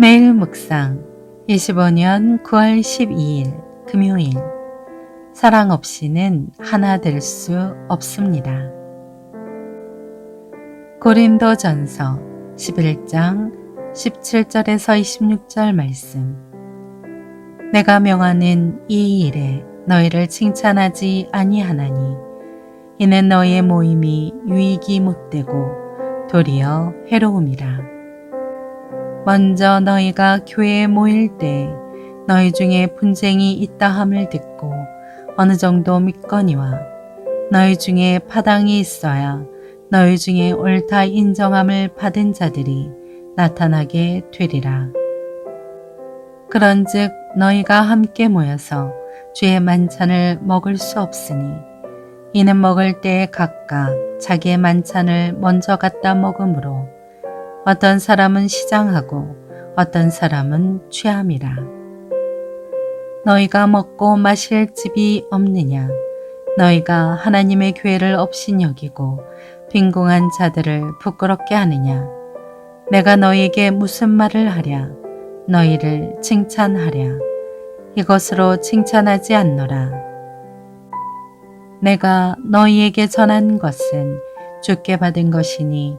매일 묵상 25년 9월 12일 금요일 사랑 없이는 하나 될 수 없습니다. 고린도 전서 11장 17절에서 26절 말씀 내가 명하는 이 일에 너희를 칭찬하지 아니하나니 이는 너희의 모임이 유익이 못되고 도리어 해로움이라. 먼저 너희가 교회에 모일 때 너희 중에 분쟁이 있다 함을 듣고 어느 정도 믿거니와 너희 중에 파당이 있어야 너희 중에 옳다 인정함을 받은 자들이 나타나게 되리라. 그런즉 너희가 함께 모여서 주의 만찬을 먹을 수 없으니 이는 먹을 때에 각각 자기의 만찬을 먼저 갖다 먹으므로 어떤 사람은 시장하고 어떤 사람은 취함이라. 너희가 먹고 마실 집이 없느냐? 너희가 하나님의 교회를 없인 여기고 빈궁한 자들을 부끄럽게 하느냐? 내가 너희에게 무슨 말을 하랴? 너희를 칭찬하랴? 이것으로 칭찬하지 않노라. 내가 너희에게 전한 것은 주께 받은 것이니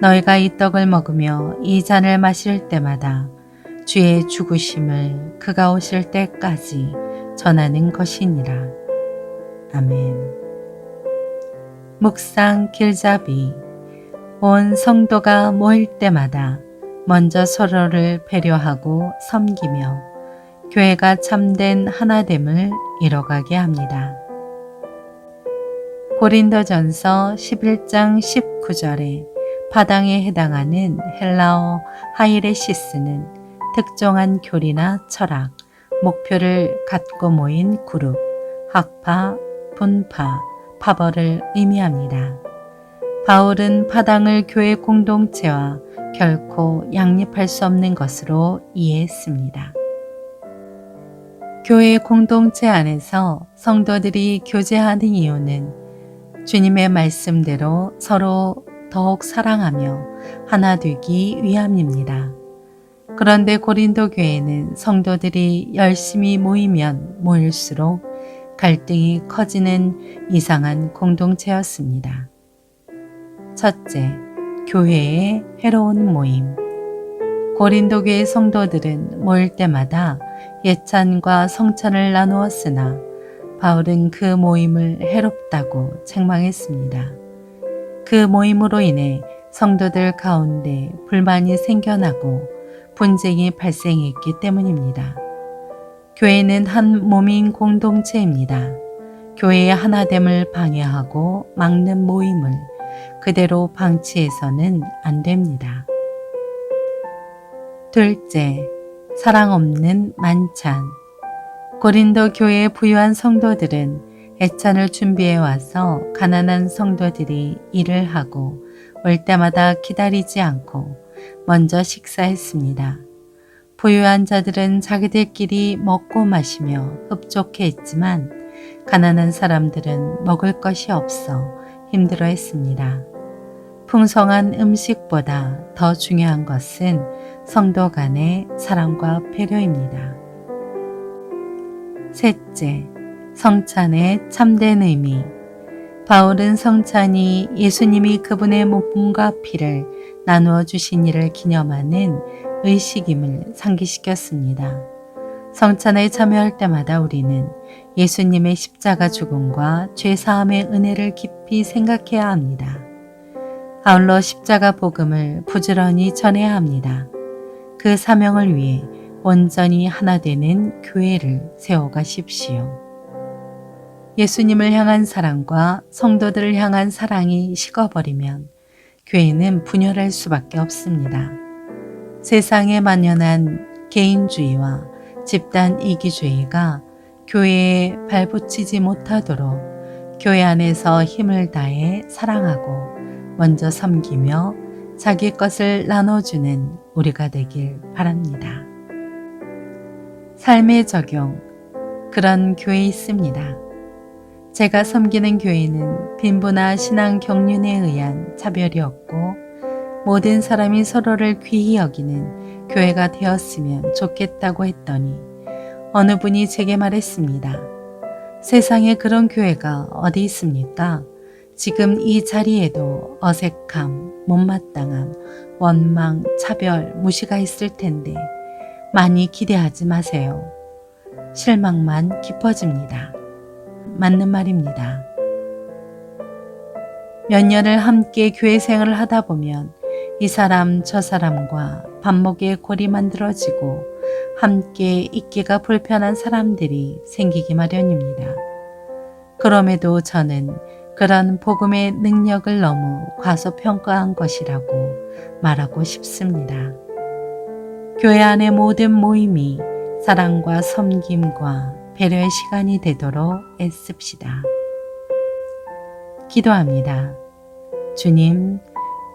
너희가 이 떡을 먹으며 이 잔을 마실 때마다 주의 죽으심을 그가 오실 때까지 전하는 것이니라. 아멘. 묵상 길잡이 온 성도가 모일 때마다 먼저 서로를 배려하고 섬기며 교회가 참된 하나됨을 이뤄가게 합니다. 고린도전서 11장 19절에 파당에 해당하는 헬라어 하이레시스는 특정한 교리나 철학, 목표를 갖고 모인 그룹, 학파, 분파, 파벌을 의미합니다. 바울은 파당을 교회 공동체와 결코 양립할 수 없는 것으로 이해했습니다. 교회 공동체 안에서 성도들이 교제하는 이유는 주님의 말씀대로 서로 더욱 사랑하며 하나 되기 위함입니다. 그런데 고린도 교회는 성도들이 열심히 모이면 모일수록 갈등이 커지는 이상한 공동체였습니다. 첫째, 교회의 해로운 모임. 고린도 교회 성도들은 모일 때마다 예찬과 성찬을 나누었으나 바울은 그 모임을 해롭다고 책망했습니다. 그 모임으로 인해 성도들 가운데 불만이 생겨나고 분쟁이 발생했기 때문입니다. 교회는 한 몸인 공동체입니다. 교회의 하나됨을 방해하고 막는 모임을 그대로 방치해서는 안 됩니다. 둘째, 사랑 없는 만찬. 고린도 교회의 부유한 성도들은 애찬을 준비해 와서 가난한 성도들이 일을 하고 올 때마다 기다리지 않고 먼저 식사했습니다. 부유한 자들은 자기들끼리 먹고 마시며 흡족해 했지만 가난한 사람들은 먹을 것이 없어 힘들어 했습니다. 풍성한 음식보다 더 중요한 것은 성도 간의 사랑과 배려입니다. 셋째, 성찬의 참된 의미. 바울은 성찬이 예수님이 그분의 몸과 피를 나누어 주신 일을 기념하는 의식임을 상기시켰습니다. 성찬에 참여할 때마다 우리는 예수님의 십자가 죽음과 죄사함의 은혜를 깊이 생각해야 합니다. 아울러 십자가 복음을 부지런히 전해야 합니다. 그 사명을 위해 온전히 하나 되는 교회를 세워가십시오. 예수님을 향한 사랑과 성도들을 향한 사랑이 식어버리면 교회는 분열할 수밖에 없습니다. 세상에 만연한 개인주의와 집단 이기주의가 교회에 발붙이지 못하도록 교회 안에서 힘을 다해 사랑하고 먼저 섬기며 자기 것을 나눠주는 우리가 되길 바랍니다. 삶의 적용. 그런 교회 있습니다. 제가 섬기는 교회는 빈부나 신앙 경륜에 의한 차별이 없고 모든 사람이 서로를 귀히 여기는 교회가 되었으면 좋겠다고 했더니 어느 분이 제게 말했습니다. 세상에 그런 교회가 어디 있습니까? 지금 이 자리에도 어색함, 못마땅함, 원망, 차별, 무시가 있을 텐데 많이 기대하지 마세요. 실망만 깊어집니다. 맞는 말입니다. 몇 년을 함께 교회 생활을 하다 보면 이 사람 저 사람과 반목에 골이 만들어지고 함께 있기가 불편한 사람들이 생기기 마련입니다. 그럼에도 저는 그런 복음의 능력을 너무 과소평가한 것이라고 말하고 싶습니다. 교회 안의 모든 모임이 사랑과 섬김과 배려의 시간이 되도록 애씁시다. 기도합니다. 주님,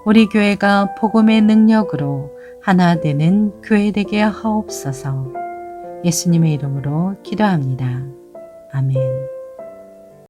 우리 교회가 복음의 능력으로 하나 되는 교회 되게 하옵소서. 예수님의 이름으로 기도합니다. 아멘.